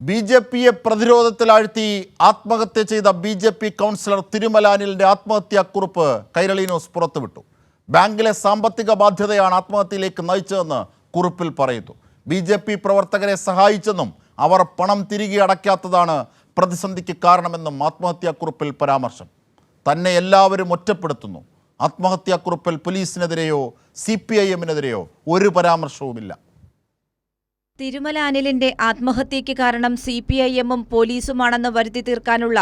B J പിയെ പ്രതിരോധത്തിലാഴ്ത്തി ആത്മഹത്യ ചെയ്ത ബി ജെ പി കൗൺസിലർ തിരുമലാനിലിന്റെ ആത്മഹത്യാക്കുറിപ്പ് കൈരളി ന്യൂസ് പുറത്തുവിട്ടു. ബാങ്കിലെ സാമ്പത്തിക ബാധ്യതയാണ് ആത്മഹത്യയിലേക്ക് നയിച്ചതെന്ന് കുറിപ്പിൽ പറയുന്നു. ബി ജെ പി പ്രവർത്തകരെ സഹായിച്ചെന്നും അവർ പണം തിരികെ അടയ്ക്കാത്തതാണ് പ്രതിസന്ധിക്ക് കാരണമെന്നും ആത്മഹത്യാക്കുറിപ്പിൽ പരാമർശം. തന്നെ എല്ലാവരും ഒറ്റപ്പെടുത്തുന്നു. ആത്മഹത്യാക്കുറിപ്പിൽ പോലീസിനെതിരെയോ സി പി ഐ എമ്മിനെതിരെയോ ഒരു പരാമർശവുമില്ല. തിരുമല അനിലിന്റെ ആത്മഹത്യയ്ക്ക് കാരണം സി പി ഐ എമ്മും പോലീസുമാണെന്ന് വരുത്തി തീർക്കാനുള്ള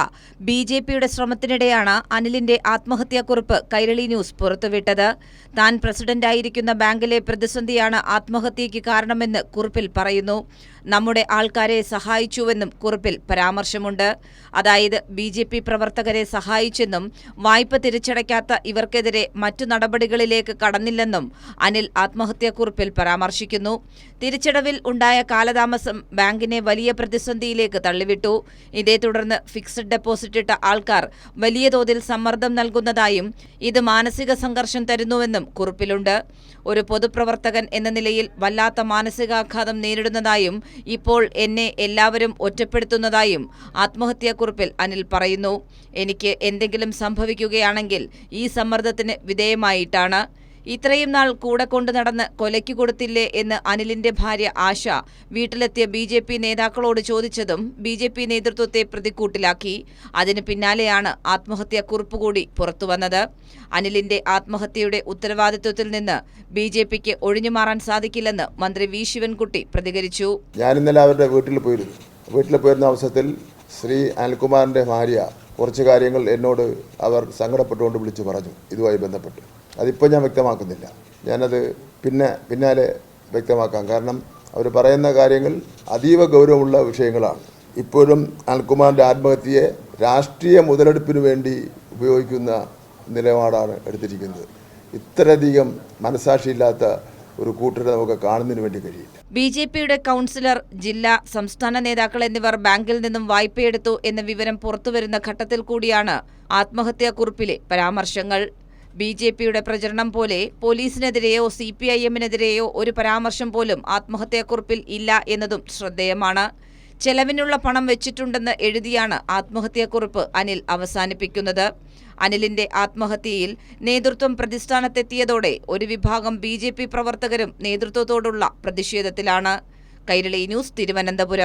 ബി ജെ പിയുടെ ശ്രമത്തിനിടെയാണ് അനിലിന്റെ ആത്മഹത്യാക്കുറിപ്പ് കൈരളി ന്യൂസ് പുറത്തുവിട്ടത്. താൻ പ്രസിഡന്റായിരിക്കുന്ന ബാങ്കിലെ പ്രതിസന്ധിയാണ് ആത്മഹത്യയ്ക്ക് കാരണമെന്ന് കുറിപ്പിൽ പറയുന്നു. നമ്മുടെ ആൾക്കാരെ സഹായിച്ചുവെന്നും കുറിപ്പിൽ പരാമർശമുണ്ട്. അതായത് ബി ജെ പി പ്രവർത്തകരെ സഹായിച്ചെന്നും വായ്പ തിരിച്ചടയ്ക്കാത്ത ഇവർക്കെതിരെ മറ്റു നടപടികളിലേക്ക് കടന്നില്ലെന്നും അനിൽ ആത്മഹത്യാക്കുറിപ്പിൽ പരാമർശിക്കുന്നു. തിരിച്ചടവിൽ ഉണ്ടായ കാലതാമസം ബാങ്കിനെ വലിയ പ്രതിസന്ധിയിലേക്ക് തള്ളിവിട്ടു. ഇതേ തുടർന്ന് ഫിക്സഡ് ഡെപ്പോസിറ്റ് ഇട്ട ആൾക്കാർ വലിയ തോതിൽ സമ്മർദ്ദം നൽകുന്നതായും ഇത് മാനസിക സംഘർഷം തരുന്നുവെന്നും കുറിപ്പിലുണ്ട്. ഒരു പൊതുപ്രവർത്തകൻ എന്ന നിലയിൽ വല്ലാത്ത മാനസികാഘാതം നേരിടുന്നതായും ഇപ്പോൾ എന്നെ എല്ലാവരും ഒറ്റപ്പെടുത്തുന്നതായും ആത്മഹത്യാക്കുറിപ്പിൽ അനിൽ പറയുന്നു. എനിക്ക് എന്തെങ്കിലും സംഭവിക്കുകയാണെങ്കിൽ ഈ സമ്മർദ്ദത്തിന് വിധേയമായിട്ടാണ്. ഇത്രയും നാൾ കൂടെ കൊണ്ട് നടന്ന് കൊലയ്ക്ക് കൊടുത്തില്ലേ എന്ന് അനിലിന്റെ ഭാര്യ ആശ വീട്ടിലെത്തിയ ബി ജെ പി നേതാക്കളോട് ചോദിച്ചതും ബി ജെ പി നേതൃത്വത്തെ പ്രതിക്കൂട്ടിലാക്കി. അതിന് പിന്നാലെയാണ് ആത്മഹത്യാക്കുറിപ്പ് കൂടി പുറത്തുവന്നത് അനിലിന്റെ ആത്മഹത്യയുടെ ഉത്തരവാദിത്വത്തിൽ നിന്ന് ബി ജെ പിക്ക് ഒഴിഞ്ഞുമാറാൻ സാധിക്കില്ലെന്ന് മന്ത്രി വി ശിവൻകുട്ടി പ്രതികരിച്ചു. ഞാൻ ഇന്നലെ അവരുടെ വീട്ടിൽ പോയിരുന്നു. വീട്ടിൽ പോയിരുന്ന അവസരത്തിൽ ശ്രീ അനിൽകുമാറിന്റെ ഭാര്യ കുറച്ച് കാര്യങ്ങൾ എന്നോട് അവർ സങ്കടപ്പെട്ടുകൊണ്ട് വിളിച്ചു പറഞ്ഞു. ഇതുമായി ബന്ധപ്പെട്ട്. അതിപ്പോൾ ഞാൻ വ്യക്തമാക്കുന്നില്ല. ഞാനത് പിന്നെ പിന്നാലെ വ്യക്തമാക്കാം. കാരണം അവർ പറയുന്ന കാര്യങ്ങൾ അതീവ ഗൗരവമുള്ള വിഷയങ്ങളാണ്. ഇപ്പോഴും അനിൽകുമാറിന്റെ ആത്മഹത്യയെ രാഷ്ട്രീയ മുതലെടുപ്പിന് വേണ്ടി ഉപയോഗിക്കുന്ന നിലപാടാണ് എടുത്തിരിക്കുന്നത്. ഇത്രയധികം മനസാക്ഷിയില്ലാത്ത ഒരു കൂട്ടരെ നമുക്ക് കാണുന്നതിന് വേണ്ടി കഴിയില്ല. ബി ജെ പിയുടെ കൗൺസിലർ ജില്ലാ സംസ്ഥാന നേതാക്കൾ എന്നിവർ ബാങ്കിൽ നിന്നും വായ്പയെടുത്തു എന്ന വിവരം പുറത്തുവരുന്ന ഘട്ടത്തിൽ കൂടിയാണ് ആത്മഹത്യാക്കുറിപ്പിലെ പരാമർശങ്ങൾ. ബി ജെ പിയുടെ പ്രചരണം പോലെ പോലീസിനെതിരെയോ സി പി ഐ എമ്മിനെതിരെയോ ഒരു പരാമർശം പോലും ആത്മഹത്യാക്കുറിപ്പിൽ ഇല്ല എന്നതും ശ്രദ്ധേയമാണ്. ചെലവിനുള്ള പണം വെച്ചിട്ടുണ്ടെന്ന് എഴുതിയാണ് ആത്മഹത്യാക്കുറിപ്പ് അനിൽ അവസാനിപ്പിക്കുന്നത്. അനിലിന്റെ ആത്മഹത്യയിൽ നേതൃത്വം പ്രതിസ്ഥാനത്തെത്തിയതോടെ ഒരു വിഭാഗം ബി പ്രവർത്തകരും നേതൃത്വത്തോടുള്ള പ്രതിഷേധത്തിലാണ്. കൈരളി ന്യൂസ് തിരുവനന്തപുരം.